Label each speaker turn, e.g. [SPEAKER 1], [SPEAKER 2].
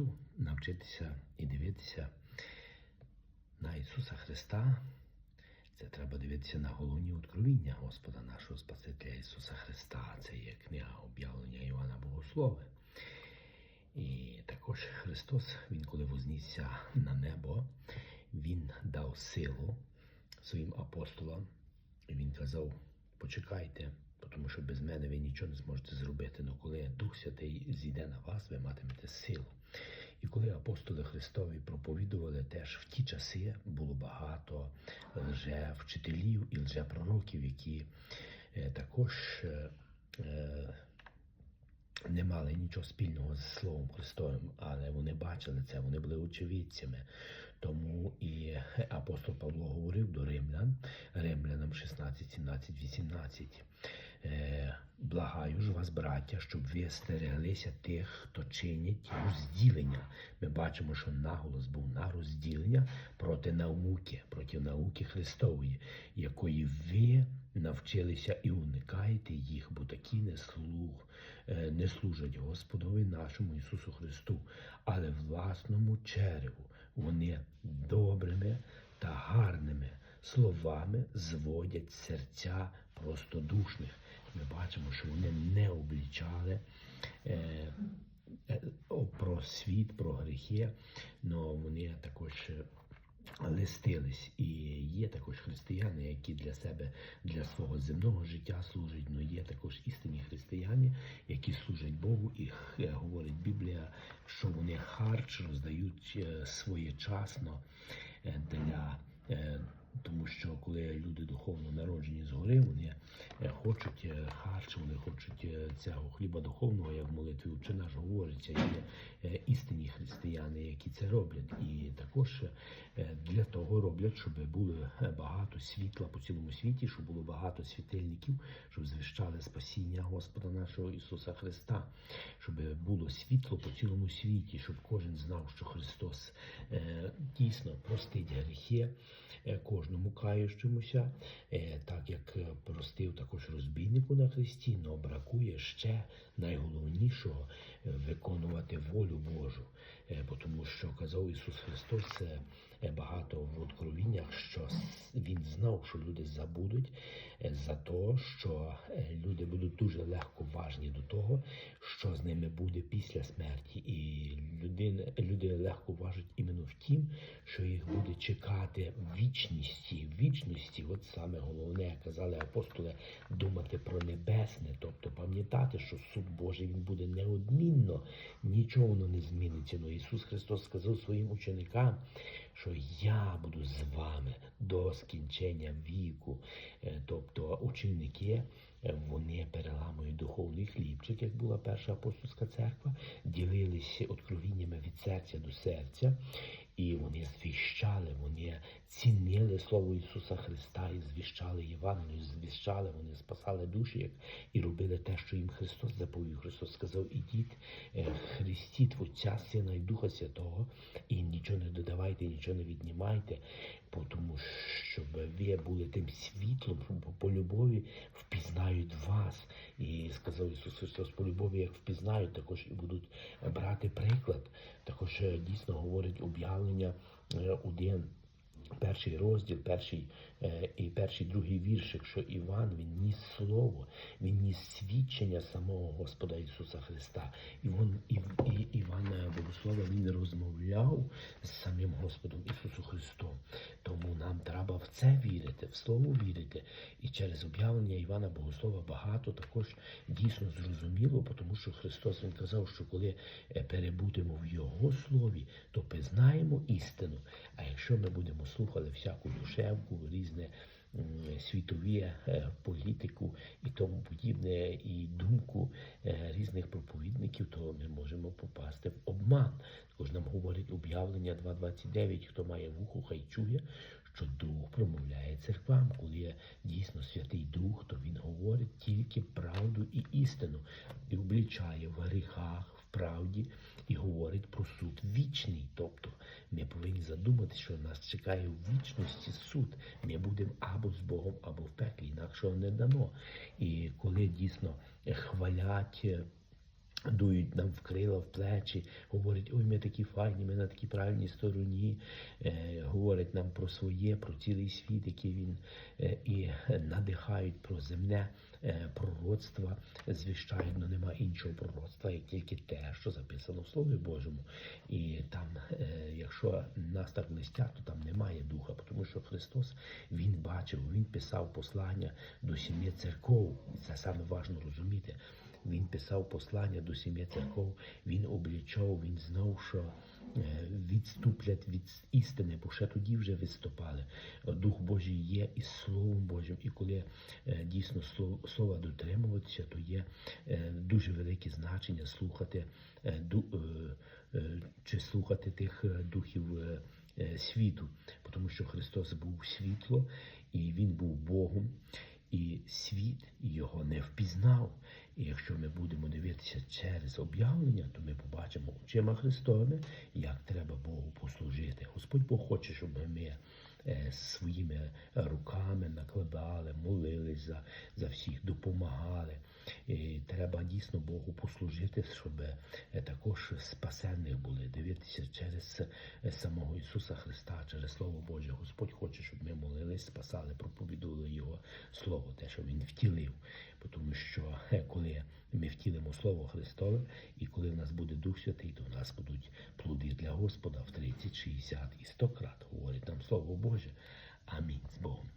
[SPEAKER 1] Христу, навчитися і дивитися на Ісуса Христа. Це треба дивитися на головні откровіння Господа нашого Спасителя Ісуса Христа. Це є книга об'явлення Івана Богослови. І також Христос, Він коли вознісся на небо, Він дав силу своїм апостолам. Він казав, почекайте, тому що без мене ви нічого не зможете зробити. Але коли Дух Святий зійде на вас, ви матимете силу. І коли апостоли Христові проповідували, теж в ті часи було багато лже-вчителів і лже-пророків, які е, також е, е, не мали нічого спільного з Словом Христовим, але вони бачили це, вони були очевидцями. Тому і апостол Павло говорив до римлян, римлянам 16, 17, 18. Е, Благаю ж вас, браття, щоб ви стереглися тих, хто чинять розділення. Ми бачимо, що наголос був на розділення проти науки, проти науки Христової, якої ви навчилися і уникаєте їх, бо такі не слух, е, не служать Господові нашому Ісусу Христу, але власному череву. Вони добрими та гарними словами зводять серця простодушних. Ми бачимо, що вони не облічали е, е, про світ, про гріхи, але вони також листились. І є також християни, які для себе, для свого земного життя служать, але є також істинні християни, які служать Богу, і е, говорить Біблія, що вони харч роздають е, своєчасно е, для. Тому що коли люди духовно народжені згори, вони е, хочуть е, харч, вони хочуть е, цього хліба духовного, як в молитві «Отче наш говориться, є істинні християни, які це роблять. І також для того роблять, щоб було багато світла по цілому світі, щоб було багато світильників, щоб звіщали спасіння Господа нашого Ісуса Христа, щоб було світло по цілому світі, щоб кожен знав, що Христос дійсно простить гріхи кожному каючомуся, е, так як е, простив також розбійнику на Христі, але бракує ще найголовнішого виконувати волю Божу. Е, бо Тому що казав Ісус Христос багато в откровіннях, що Він знав, що люди забудуть за те, що люди будуть дуже легко важні до того, що з ними буде після смерті. І людина, люди легко важать іменно в тім, що їх буде чекати в вічності. Вічності, от саме головне, як казали апостоли, думати про небесне, тобто пам'ятати, що суд Божий він буде неодмінно, нічого воно не зміниться. Но Ісус Христос сказав своїм ученикам, що я буду з вами до скінчення віку. Е, Тобто ученики е, вони переламують духовний хлібчик, як була перша апостольська церква, ділилися откровіннями від серця до серця, і вони звіщали, вони цінили слово Ісуса Христа і звіщали Євангелію, звіщали, вони спасали душі, як і робили те, що їм Христос заповів. Христос сказав: ідіть, е, хрестіть Отця, Сина і Духа Святого, і нічого не додавайте, нічого не віднімайте, тому щоб ви були тим світлом, бо по любові впізнають вас. І сказав Ісус Христос, по любові, як впізнають, також і будуть брати приклад. Також е, дійсно говорить об'явлення е, один. Перший розділ, перший е, і перший другий віршик, що Іван він ніс слово, він ніс свідчення самого Господа Ісуса Христа. І він, і, і, Іван Богослова він розмовляв з самим Господом Ісусом Христом. Тому нам треба в це вірити, в слово вірити. І через об'явлення Івана Богослова багато також дійсно зрозуміло, тому що Христос він казав, що коли е, перебудемо в Його слові, то пізнаємо істину. А якщо ми будемо слухати всяку душевку, різне світові е, політику і тому подібне, і думку е, різних проповідників, то ми можемо попасти в обман. Також нам говорить об'явлення 2.29, хто має вухо, хай чує, що Дух промовляє церквам. Коли є дійсно Святий Дух, то він говорить тільки правду і істину, і облічає в гріхах, правді і говорить про суд вічний. Тобто ми повинні задумати, що нас чекає в вічності суд. Ми будемо або з Богом, або в пеклі, інакшого не дано. І коли дійсно хвалять. е, дують нам в крила, в плечі, говорять, ой, ми такі файні, ми на такій правильній стороні, е, говорять нам про своє, про цілий світ, який він е, і надихають про земне пророцтва, звичайно нема іншого пророцтва, як тільки те, що записано в Слові Божому. І там, е, якщо нас так листять, то там немає духа, тому що Христос Він бачив, Він писав послання до сім'ї церков. І це саме важливо розуміти. Він писав послання до сім'ї церков, він облічав, він знав, що е, відступлять від істини, бо ще тоді вже відступали. Дух Божий є із Словом Божим, і коли е, дійсно слова дотримуватися, то є е, дуже велике значення слухати чи слухати тих духів світу, тому що Христос був світло і Він був Богом. І світ його не впізнав. І якщо ми будемо дивитися через об'явлення, то ми побачимо очима Христовими, як треба Богу послужити. Господь Бог хоче, щоб ми своїми руками накладали, молились за, за всіх, допомагали. І треба дійсно Богу послужити, щоб е, також спасенних були, дивитися через е, самого Ісуса Христа, через Слово Боже. Господь хоче, щоб ми молились, спасали, проповідували Його Слово, те, що Він втілив. Тому що е, коли ми втілимо Слово Христове, і коли в нас буде Дух Святий, то в нас будуть плоди для Господа в 30, 60 і 100 крат, говорить нам Слово Боже. Амінь з Богом.